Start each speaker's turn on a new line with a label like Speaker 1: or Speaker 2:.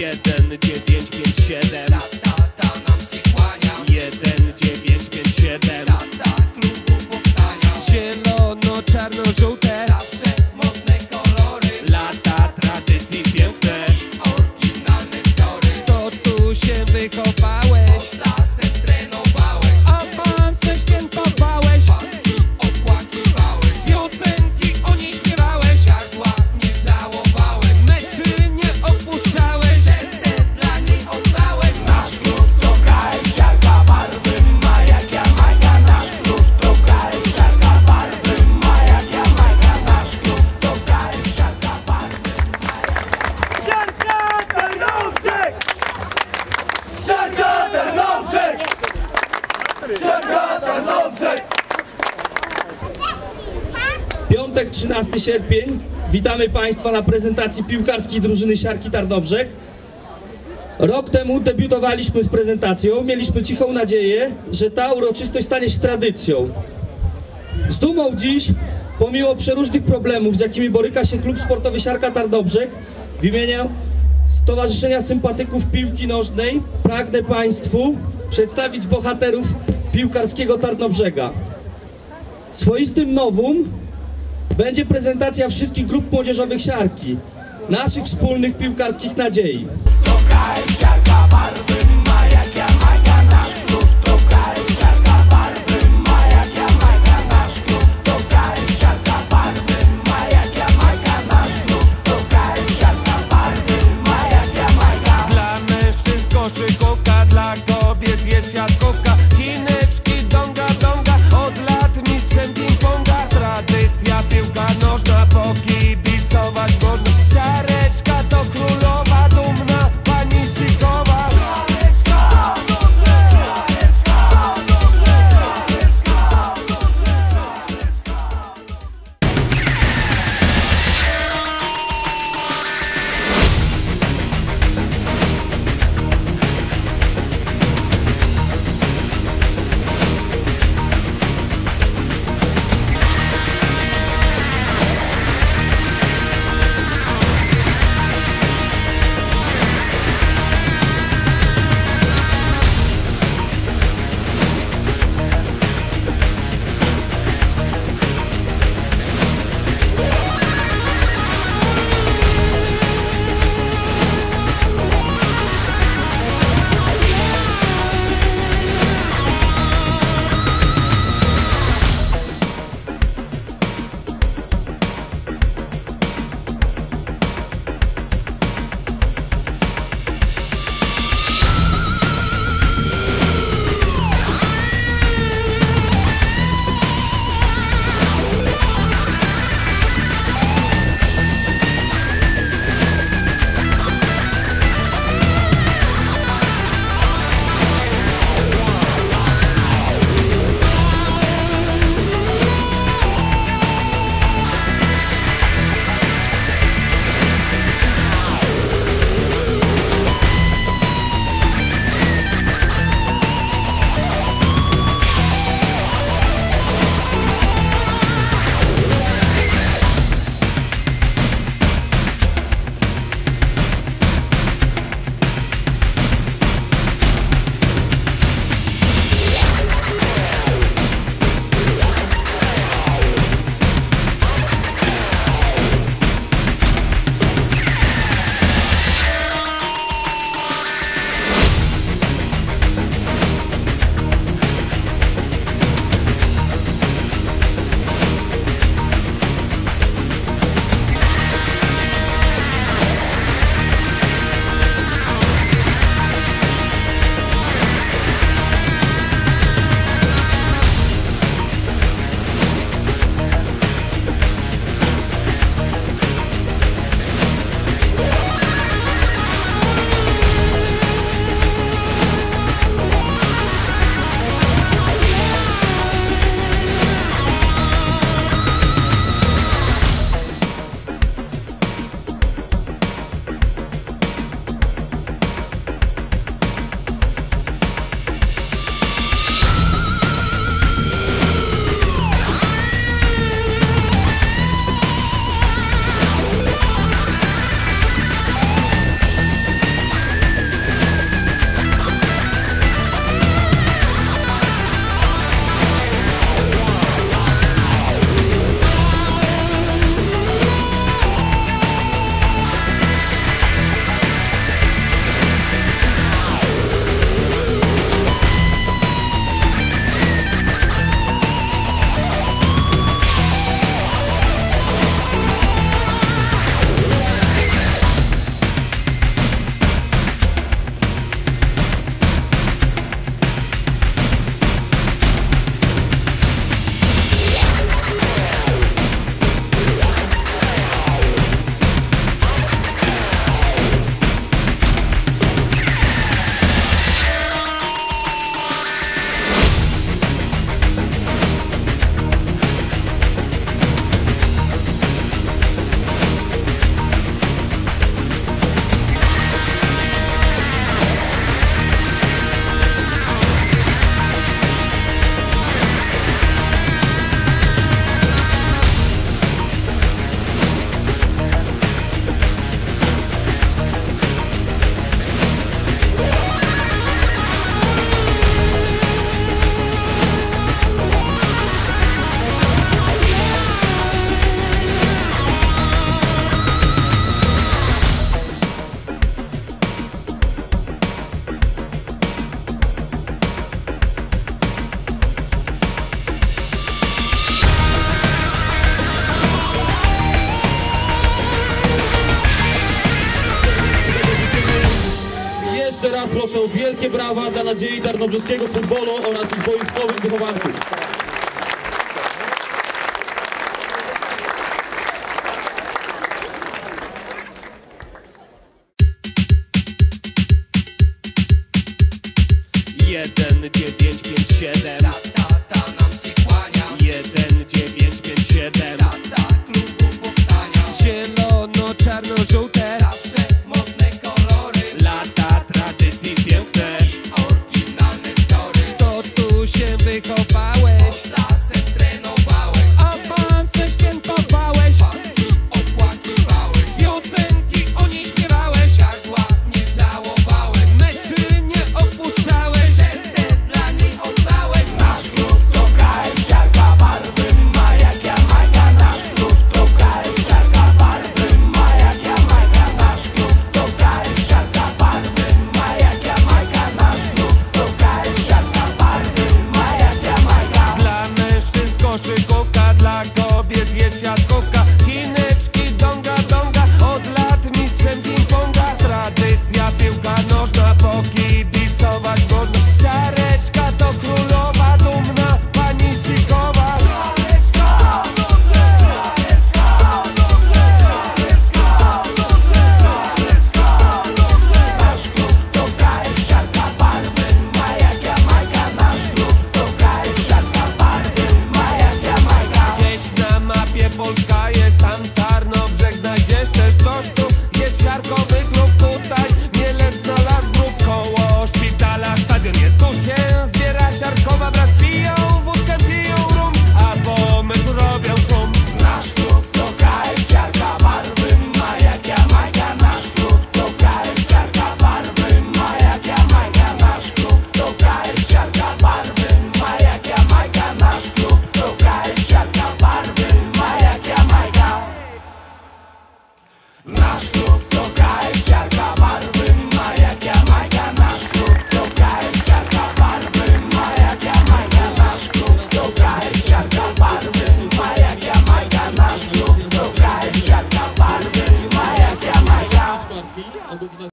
Speaker 1: 1, 9, 5, 7
Speaker 2: Tata nam się kłania.
Speaker 1: 1, 9, 5, 7
Speaker 2: Tata klubu powstania.
Speaker 1: Zielono-czarno-żółte
Speaker 2: Zawsze
Speaker 3: Piątek, 13 sierpień. Witamy Państwa na prezentacji piłkarskiej drużyny Siarki Tarnobrzeg. Rok temu debiutowaliśmy z prezentacją. Mieliśmy cichą nadzieję, że ta uroczystość stanie się tradycją. Z dumą dziś, pomimo przeróżnych problemów, z jakimi boryka się klub sportowy Siarka Tarnobrzeg, w imieniu Stowarzyszenia Sympatyków Piłki Nożnej pragnę Państwu przedstawić bohaterów piłkarskiego Tarnobrzega. Swoistym nowum będzie prezentacja wszystkich grup młodzieżowych siarki, naszych wspólnych piłkarskich nadziei.
Speaker 4: To KS Siarka barwy
Speaker 5: proszę o wielkie brawa dla nadziei darnobrzeskiego futbolu oraz ich boiskowych wychowanków.
Speaker 6: Ta, nam się kłania. Powstania.
Speaker 2: Zielono, czarno, Zawsze Rico. sky Snoop Dogg a
Speaker 4: ese